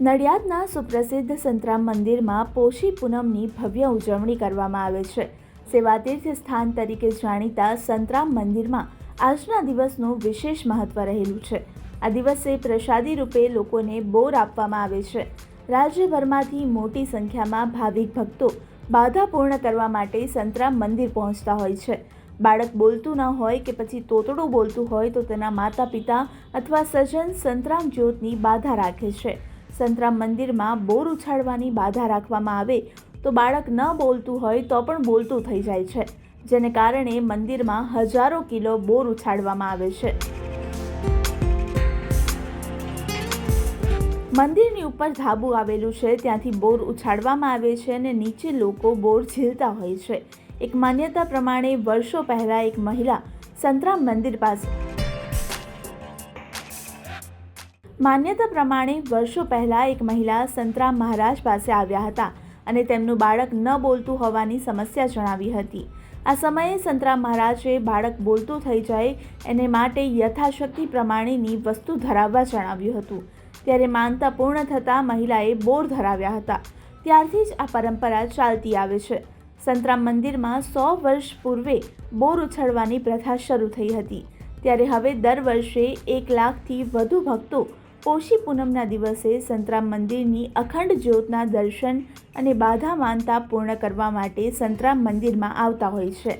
નડિયાદના સુપ્રસિદ્ધ સંતરામ મંદિરમાં પોષી પૂનમની ભવ્ય ઉજવણી કરવામાં આવે છે. સેવાતીર્થ સ્થાન તરીકે જાણીતા સંતરામ મંદિરમાં આજના દિવસનું વિશેષ મહત્વ રહેલું છે. આ દિવસે પ્રસાદી રૂપે લોકોને બોર આપવામાં આવે છે. રાજ્યભરમાંથી મોટી સંખ્યામાં ભાવિક ભક્તો બાધા પૂર્ણ કરવા માટે સંતરામ મંદિર પહોંચતા હોય છે. બાળક બોલતું ન હોય કે પછી તોતડું બોલતું હોય તો તેના માતા પિતા અથવા સજ્જન સંતરામ જ્યોતની બાધા રાખે છે. સંતરામ મંદિરમાં બોર ઉછાળવાની બાધા રાખવામાં આવે તો બાળક ન બોલતું હોય તો પણ બોલતું થઈ જાય છે, જેને કારણે મંદિરમાં હજારો કિલો બોર ઉછાળવામાં આવે છે. મંદિરની ઉપર ધાબુ આવેલું છે, ત્યાંથી બોર ઉછાળવામાં આવે છે અને નીચે લોકો બોર ઝીલતા હોય છે. એક માન્યતા પ્રમાણે વર્ષો પહેલાં એક મહિલા સંતરામ મંદિર પાસે માન્યતા પ્રમાણે વર્ષો પહેલાં એક મહિલા સંતરામ મહારાજ પાસે આવ્યા હતા અને તેમનું બાળક ન બોલતું હોવાની સમસ્યા જણાવી હતી. આ સમયે સંતરામ મહારાજે બાળક બોલતું થઈ જાય એને માટે યથાશક્તિ પ્રમાણેની વસ્તુ ધરાવવા જણાવ્યું હતું. ત્યારે માનતા પૂર્ણ થતાં મહિલાએ બોર ધરાવ્યા હતા. ત્યારથી જ આ પરંપરા ચાલતી આવે છે. સંતરામ મંદિરમાં સો વર્ષ પૂર્વે બોર ઉછળવાની પ્રથા શરૂ થઈ હતી. ત્યારે હવે દર વર્ષે એક લાખથી વધુ ભક્તો પોષી પૂનમના દિવસે સંતરામ મંદિરની અખંડ જ્યોતના દર્શન અને બાધા માનતા પૂર્ણ કરવા માટે સંતરામ મંદિરમાં આવતા હોય છે.